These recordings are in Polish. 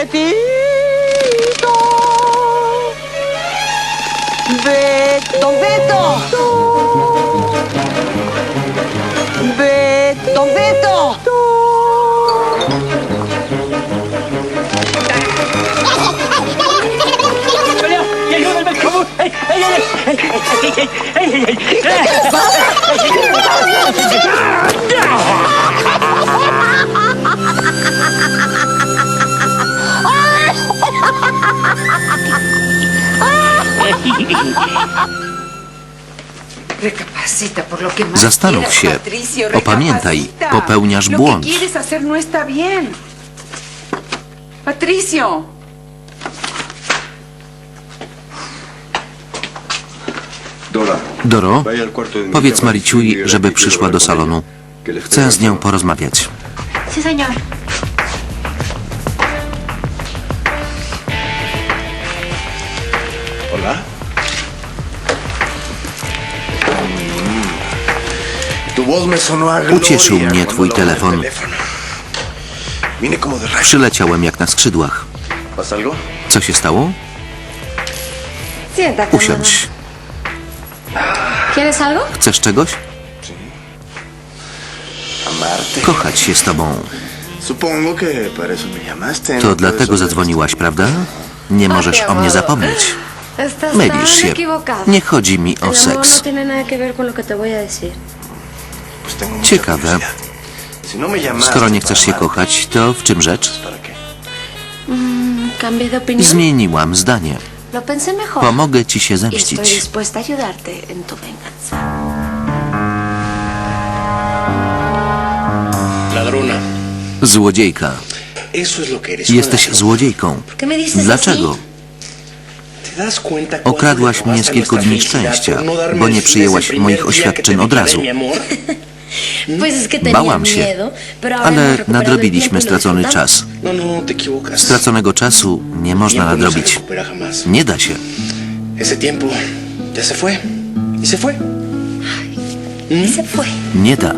Béton Béton Béton Béton Mariciui, Mariciui, żeby que quiero przyszła hablar do con salonu. ella. Que le Chcę espero z nią porozmawiać. Sí, señor. Ucieszył mnie twój telefon. Przyleciałem jak na skrzydłach. Co się stało? Usiądź. Chcesz czegoś? Kochać się z tobą. ¿no? To Puedes dlatego zadzwoniłaś, prawda? Nie możesz o mnie zapomnieć. Mylisz się. Nie chodzi mi o no seks. Ciekawe. Skoro nie chcesz się kochać, to w czym rzecz? Opinión. Zmieniłam zdanie. Pomogę ci się Y zemścić. Złodziejka. Jesteś złodziejką. ¿Qué me dices Dlaczego? ¿Te das cuenta cuánto Okradłaś mnie z kilku dni szczęścia, no bo nie przyjęłaś moich oświadczeń od razu. Bałam się, ale nadrobiliśmy y stracony czas. No, no, equivocas. Straconego czasu nie można no nadrobić. Nie da się. Y. Y fue. Nie da.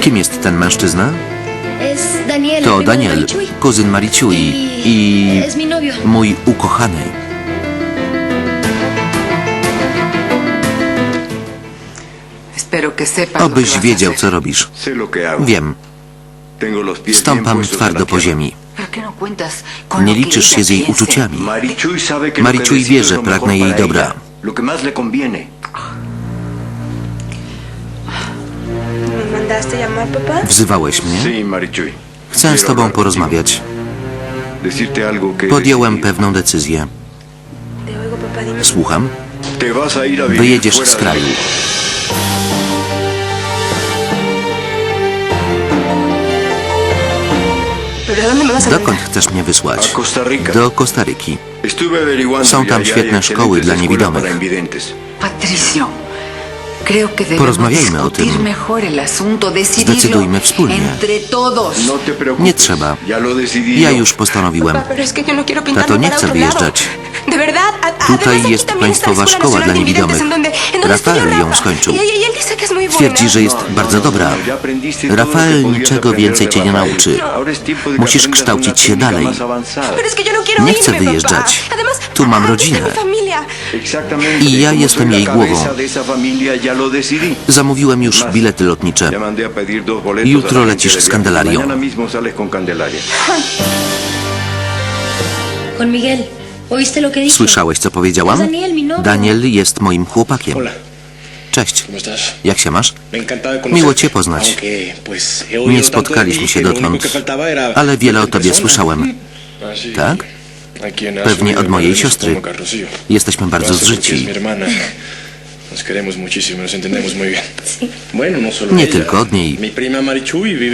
Kim jest ten mężczyzna? To Daniel, kuzyn Mariciui i mój ukochany. Obyś wiedział, co robisz. Wiem, stąpam twardo po ziemi. ¿Por qué no Nie liczysz się z jej uczuciami. Marichuy wie, że pragnę jej dobra. Wzywałeś mnie? Chcę z tobą porozmawiać. Podjąłem pewną decyzję. Słucham? Wyjedziesz z kraju. Dokąd chcesz mnie wysłać? A Costa Rica. Do Kostaryki. Są tam świetne szkoły dla niewidomych. Patricio, Porozmawiajmy o tym. Zdecydujmy wspólnie. No. Nie trzeba. Ja już postanowiłem. No Tato nie lado. wyjeżdżać. Tutaj jest państwowa szkoła dla niewidomych. Rafael ją skończył. Y, y, y. Twierdzi, że jest bardzo dobra. Rafael niczego więcej cię nie nauczy. Musisz kształcić się dalej. no Nie chcę wyjeżdżać. Tu mam aquí rodzinę. I ja jestem jej głową. Zamówiłem już bilety lotnicze. Jutro lecisz z de Candelarią. viajes. Mañana mismo sales con Candelaria. Juan Miguel, ¿oíste lo que dije? Słyszałeś, co powiedziałam? Daniel, jest moim chłopakiem. Cześć. Jak się masz? Miło cię poznać. Nie spotkaliśmy się dotąd, ale wiele o tobie słyszałem. Ah. Tak? ¿A quién has Pewnie od mojej siostry. Jesteśmy bardzo zżyci. no Nie tylko od niej.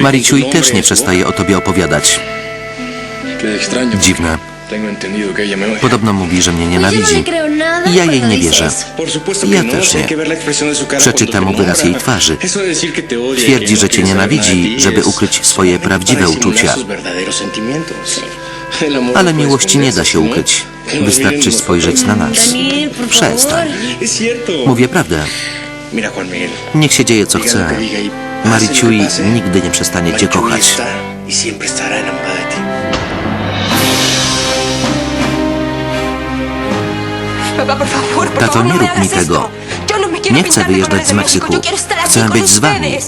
Marichuy też nombre nie przestaje o tobie opowiadać. Dziwne. Podobno mówi, że mnie no nienawidzi. I ja jej nie wierzę. Ja no, też nie. Przeczytam wyraz jej twarzy. Y Twierdzi, że no cię nienawidzi, żeby ukryć swoje prawdziwe uczucia. Ale miłości nie da się ukryć. Wystarczy spojrzeć na nas. Przestań. Mówię prawdę. Niech się dzieje co chce. Mariciui nigdy nie przestanie cię kochać. Tato, nie rób mi tego. Nie chcę wyjeżdżać z Meksyku. Chcę być z wami.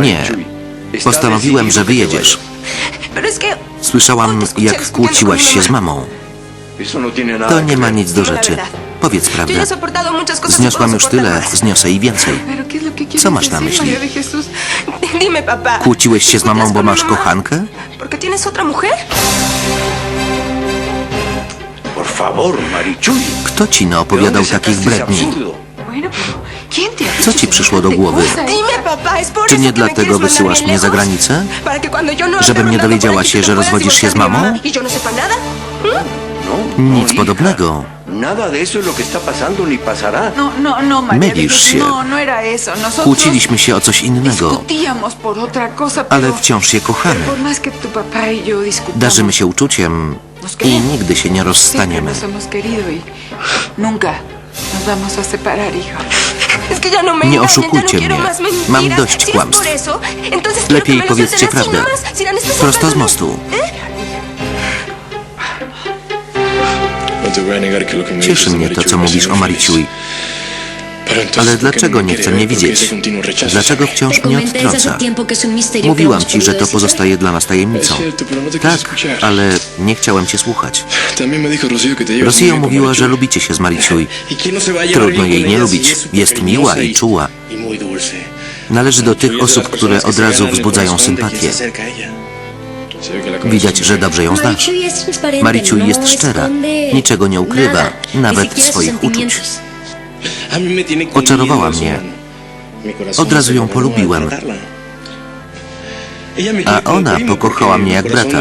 Nie. Postanowiłem, że wyjedziesz. Słyszałam, jak kłóciłaś się z mamą. no To nie ma nic do rzeczy. Powiedz prawdę. Zniosłam już tyle, zniosę i więcej. ¿Pero qué es lo que quieres Co masz na myśli? Kłóciłeś się z mamą, bo masz kochankę? Kto ci ¿De naopowiadał takich bredni? Co ci przyszło do głowy? Czy nie dlatego wysyłasz mnie za granicę? Żebym nie dowiedziała się, że rozwodzisz się z mamą? yo no Nic no, podobnego. No, no, no, Mylisz się. Kłóciliśmy się o coś innego, ale wciąż się kochamy. y Darzymy się uczuciem i nigdy się nie rozstaniemy. y nunca nos vamos a separar, hijo. No Nie oszukujcie no mnie. Mam dość kłamstw. Lepiej powiedzcie prawdę. Prosto z mostu. Me Cieszy mnie to, co mówisz o Mariciui, ale ¿por qué dlaczego nie chce mnie ¿Por qué widzieć? Dlaczego wciąż mnie odtrąca? Mówiłam ci, że to pozostaje dla nas tajemnicą. Tak, ale nie chciałem cię słuchać. Rosja mówiła, że lubicie się z Mariciui. ¿Y quién no Trudno jej nie lubić. súper Jest miła cariñosa i czuła. y? Należy do tych osób, które od razu wzbudzają sympatię. Widać, że dobrze ją znasz. Mariciui no jest szczera. Niczego nie ukrywa, nawet swoich uczuć. Oczarowała mnie. Od razu ją polubiłem. A ona pokochała mnie jak brata.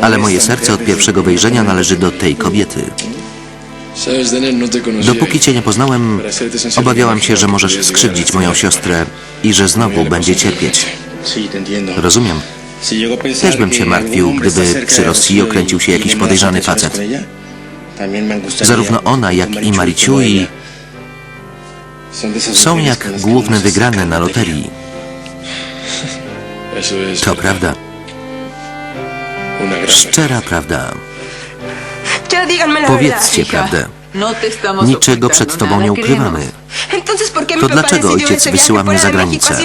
Ale moje serce od pierwszego wejrzenia należy do tej kobiety. Dopóki cię nie poznałem, obawiałam się, że możesz skrzywdzić moją siostrę i że znowu będzie cierpieć. Rozumiem. Też bym się martwił, gdyby przy Rosji okręcił się jakiś podejrzany facet. Zarówno ona, jak i Mariciui są jak główne wygrane na loterii. To prawda. Szczera prawda. Powiedzcie prawdę. Niczego przed tobą nie ukrywamy. Entonces, ¿por qué mi To dlaczego ojciec wysyła mnie za granicę?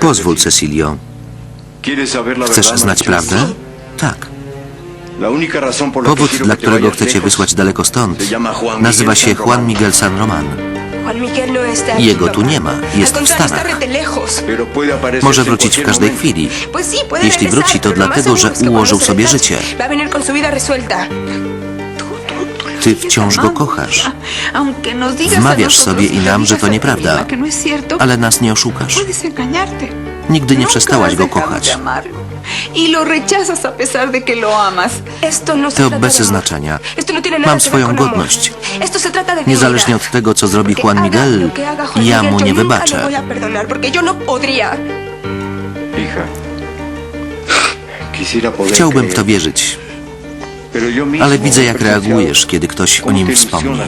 Pozwól. Cecilio. ¿Quieres saber la Chcesz znać prawdę? Tak. Powód, dla którego lejos wysłać daleko stąd, nazywa się San Juan. Miguel San Roman. Juan Miguel no está aquí, Jego tu nie ma, jest w Stanach. Może wrócić w każdej chwili. Jeśli wróci, to dlatego, że ułożył sobie życie. Ty wciąż go kochasz. Wmawiasz sobie i nam, że to nieprawda. no Ale nas nie oszukasz. Nigdy nie przestałaś go kochać. Y no To bez znaczenia. No Mam swoją godność. Niezależnie od tego, co zrobi Juan Miguel, ja mu nie wybaczę. no Chciałbym w to wierzyć, ale widzę, jak reagujesz, kiedy ktoś o nim wspomni.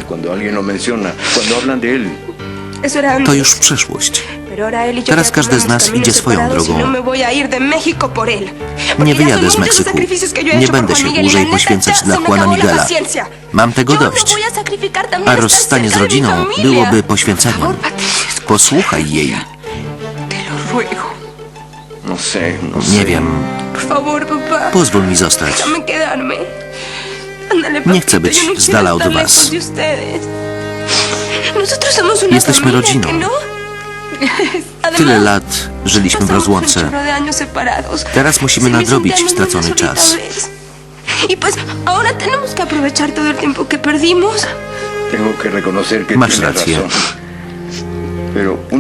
To już przyszłość. Y Teraz każdy z nas idzie swoją separados y drogą. No Nie wyjadę z Meksyku. Nie będę się dłużej poświęcać dla Juana Miguela. Mam tego me dość. a rozstanie z rodziną byłoby poświęceniem. Posłuchaj jej. No no. Nie wiem. Pozwól mi zostać. Nie chcę być no z dala od was. Jesteśmy rodziną. Tyle lat żyliśmy w rozłące. Teraz musimy nadrobić stracony czas. Y Masz rację.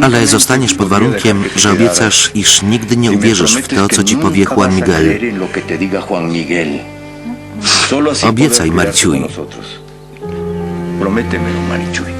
Ale zostaniesz pod warunkiem, że obiecasz, iż nigdy nie Y uwierzysz w to, co ci powie Juan Miguel. Obiecaj, nosotros. Prométemelo, Marichuy.